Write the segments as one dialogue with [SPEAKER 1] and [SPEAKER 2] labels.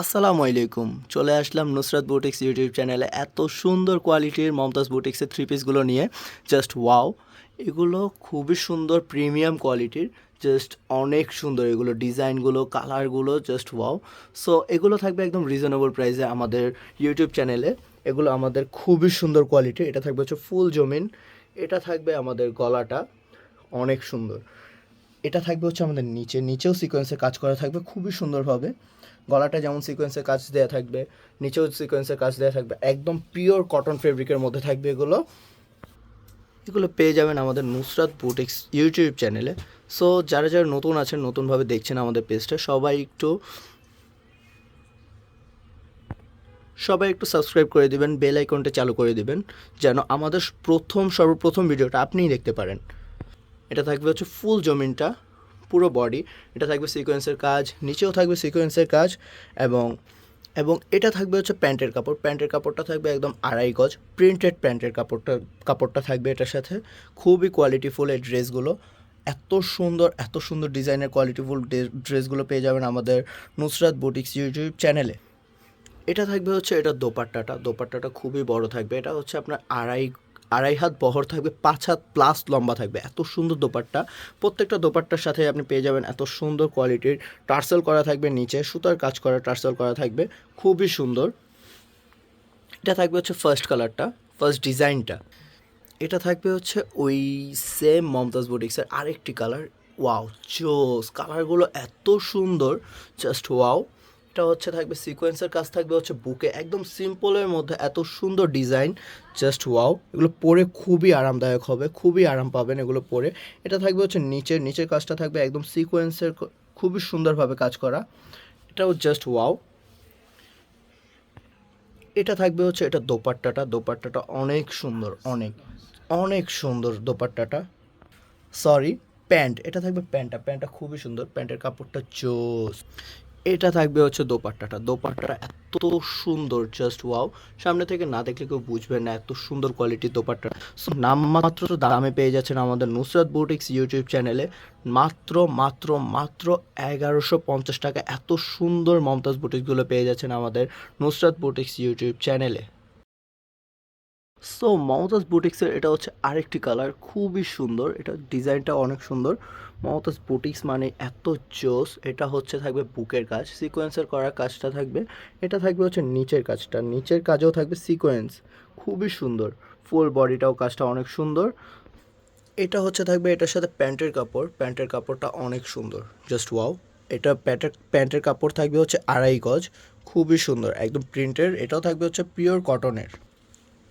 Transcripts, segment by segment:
[SPEAKER 1] আসসালামু আলাইকুম। চলে আসলাম নুসরাত বুটিক্স ইউটিউব চ্যানেলে এত সুন্দর কোয়ালিটির মমতাজ বুটিক্সের থ্রি পিসগুলো নিয়ে। জাস্ট ওয়াও এগুলো খুবই সুন্দর প্রিমিয়াম কোয়ালিটির জাস্ট অনেক সুন্দর এগুলো ডিজাইনগুলো কালারগুলো জাস্ট ওয়াও সো এগুলো থাকবে একদম রিজনেবল প্রাইসে আমাদের ইউটিউব চ্যানেলে। এগুলো আমাদের খুবই সুন্দর কোয়ালিটি এটা থাকবে হচ্ছে ফুল জমিন। এটা থাকবে আমাদের গলাটা। অনেক সুন্দর। এটা থাকবে হচ্ছে আমাদের নিচে। নিচেও সিকোয়েন্সের কাজ করা থাকবে খুবই সুন্দরভাবে। গলাটা যেমন সিকোয়েন্সের কাজ দেওয়া থাকবে, নিচেও সিকোয়েন্সের কাজ দেওয়া থাকবে। একদম পিওর কটন ফেব্রিকের মধ্যে থাকবে এগুলো। এগুলো পেয়ে যাবেন আমাদের নুসরাত বুটিক্স ইউটিউব চ্যানেলে সো যারা যারা নতুন আছেন, নতুনভাবে দেখছেন আমাদের পেজটা সবাই একটু সবাই একটু সাবস্ক্রাইব করে দিবেন বেল আইকনটা চালু করে দিবেন, যেন আমাদের প্রথম, সর্বপ্রথম ভিডিওটা আপনিই দেখতে পারেন। এটা থাকবে হচ্ছে ফুল জমিনটা, পুরো বডি এটা থাকবে সিকোয়েন্সের কাজ, নিচেও থাকবে সিকোয়েন্সের কাজ, এবং এবং এটা থাকবে হচ্ছে প্যান্টের কাপড়, প্যান্টের কাপড়টা থাকবে একদম আড়াই গজ প্রিন্টেড প্যান্টের কাপড়টা কাপড়টা থাকবে এটার সাথে, খুবই কোয়ালিটিফুল এই ড্রেসগুলো এত সুন্দর এত সুন্দর ডিজাইনের কোয়ালিটিফুল ড্রেসগুলো পেয়ে যাবেন আমাদের নুসরাত বুটিক্স ইউটিউব চ্যানেলে এটা থাকবে হচ্ছে এটা দোপাট্টাটা দোপাট্টাটা খুবই বড় থাকবে, এটা হচ্ছে আপনার আড়াই আড়াই হাত বহর থাকবে, পাঁচ হাত প্লাস লম্বা থাকবে। এত সুন্দর দোপাট্টা। প্রত্যেকটা দোপাট্টার সাথে আপনি পেয়ে যাবেন এত সুন্দর কোয়ালিটির টার্সেল করা থাকবে নিচে, সুতার কাজ করা টার্সেল করা থাকবে, খুবই সুন্দর। এটা থাকবে হচ্ছে ফার্স্ট কালারটা ফার্স্ট ডিজাইনটা এটা থাকবে হচ্ছে ওই সেম মমতাজ বুটিক্সের আরেকটি কালার ওয়াও জোস! কালারগুলো এত সুন্দর জাস্ট ওয়াও এটা হচ্ছে থাকবে সিকোয়েন্সের কাজ থাকবে হচ্ছে বুকে। একদম সিম্পলের মধ্যে এত সুন্দর ডিজাইন জাস্ট ওয়াও এগুলো পরে খুবই আরামদায়ক হবে, খুবই আরাম পাবেন এগুলো পরে। এটা থাকবে হচ্ছে নিচের নিচের কাজটা থাকবে একদম সিকোয়েন্সের খুবই সুন্দরভাবে কাজ করা। এটাও জাস্ট ওয়াও এটা থাকবে হচ্ছে এটা দোপাট্টাটা দোপাট্টাটা অনেক সুন্দর, অনেক অনেক সুন্দর দোপাট্টাটা। সরি প্যান্ট, এটা থাকবে প্যান্টটা প্যান্টটা খুবই সুন্দর, প্যান্টের কাপড়টা জোস এটা থাকবে হচ্ছে দোপাট্টাটা। দোপাট্টা এত সুন্দর জাস্ট ওয়াও সামনে থেকে না দেখলে কেউ বুঝবে না এত সুন্দর কোয়ালিটির দোপাট্টা। সো তো দামে পেয়ে যাচ্ছেন আমাদের নুসরাত বুটিক্স ইউটিউব চ্যানেলে মাত্র মাত্র মাত্র এগারোশো পঞ্চাশ টাকা এত সুন্দর মমতাজ বুটিক্সগুলো পেয়ে যাচ্ছেন আমাদের নুসরাত বুটিক্স ইউটিউব চ্যানেলে সো মমতাজ বুটিক্সের এটা হচ্ছে আরেকটি কালার খুবই সুন্দর। এটা ডিজাইনটা অনেক সুন্দর। মমতাজ বুটিক্স মানে এত জোস, এটা হচ্ছে থাকবে বুকের কাজ। সিকোয়েন্সের করা কাজটা থাকবে, এটা থাকবে হচ্ছে নিচের কাজটা। নিচের কাজেও থাকবে সিকোয়েন্স খুবই সুন্দর। ফুল বডিটাও কাজটা অনেক সুন্দর। এটা হচ্ছে থাকবে এটার সাথে প্যান্টের কাপড়। প্যান্টের কাপড়টা অনেক সুন্দর। জাস্ট ওয়াও এটা প্যান্টের প্যান্টের কাপড় থাকবে হচ্ছে আড়াই গজ, খুবই সুন্দর। একদম প্রিন্টের এটাও থাকবে হচ্ছে পিওর কটনের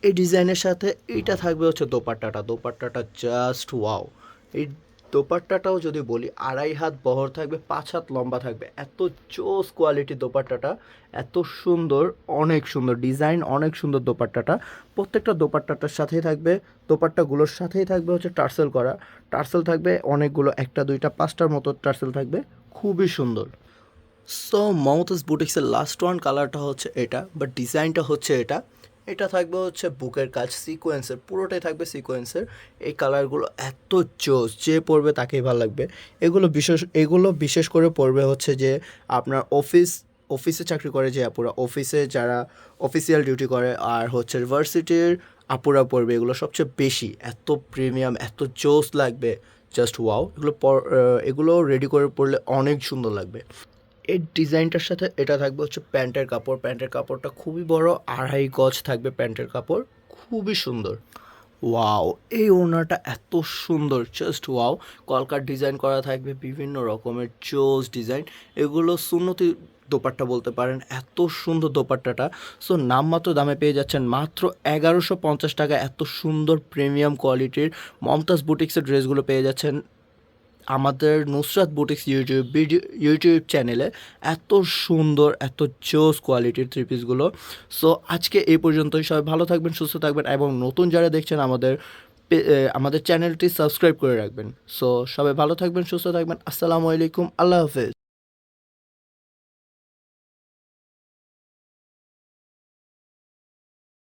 [SPEAKER 1] এই ডিজাইনের সাথে এইটা থাকবে হচ্ছে দোপাট্টাটা। দোপাট্টাটা জাস্ট ওয়াও এই দোপাট্টাটাও যদি বলি, আড়াই হাত বহর থাকবে, পাঁচ হাত লম্বা থাকবে। এত জোস কোয়ালিটি দোপাট্টাটা, এত সুন্দর, অনেক সুন্দর ডিজাইন অনেক সুন্দর দোপাট্টাটা। প্রত্যেকটা দোপাট্টাটার সাথেই থাকবে, দোপাট্টাগুলোর সাথেই থাকবে হচ্ছে টার্সেল করা। টার্সেল থাকবে অনেকগুলো, একটা, দুইটা, পাঁচটার মতো টার্সেল থাকবে। খুবই সুন্দর। সো মমতাজ বুটিক্সের লাস্ট ওয়ান কালারটা হচ্ছে এটা বাট ডিজাইনটা হচ্ছে এটা। এটা থাকবে হচ্ছে বুকের কাজ সিকোয়েন্সের পুরোটাই থাকবে সিকোয়েন্সের এই কালারগুলো এত জোস যে পড়বে তাকেই ভালো লাগবে। এগুলো বিশেষ এগুলো বিশেষ করে পড়বে হচ্ছে যে আপনার অফিস অফিসে চাকরি করে যে আপুরা। অফিসে যারা অফিসিয়াল ডিউটি করে, আর হচ্ছে ভার্সিটির আপুরা পড়বে এগুলো সবচেয়ে বেশি, এত প্রিমিয়াম এত জোস লাগবে। জাস্ট ওয়াও এগুলো এগুলো রেডি করে পড়লে অনেক সুন্দর লাগবে। এই ডিজাইনটার সাথে এটা থাকবে হচ্ছে প্যান্টের কাপড়। প্যান্টের কাপড়টা খুবই বড়, আড়াই গজ থাকবে প্যান্টের কাপড়। খুবই সুন্দর। ওয়াও, এই ওনাটা এত সুন্দর, জাস্ট ওয়াও। কলকার ডিজাইন করা থাকবে, বিভিন্ন রকমের চোজ ডিজাইন। এগুলো সুন্নতি দোপাট্টা বলতে পারেন, এত সুন্দর দোপাট্টাটা। সো নামমাত্র দামে পেয়ে যাচ্ছেন মাত্র এগারোশো পঞ্চাশ টাকা। এত সুন্দর প্রিমিয়াম কোয়ালিটির মমতাজ বুটিক্সের ড্রেসগুলো পেয়ে যাচ্ছেন আমাদের Nusrat boutiques YouTube video, YouTube চ্যানেলে এত সুন্দর, এত জোস কোয়ালিটির থ্রি পিসগুলো সো আজকে এই পর্যন্তই। সবাই ভালো থাকবেন, সুস্থ থাকবেন এবং নতুন যারা দেখছেন আমাদের আমাদের চ্যানেলটি সাবস্ক্রাইব করে রাখবেন। সো সবাই ভালো থাকবেন, সুস্থ থাকবেন। আসসালামু আলাইকুম। আল্লাহ হাফেজ।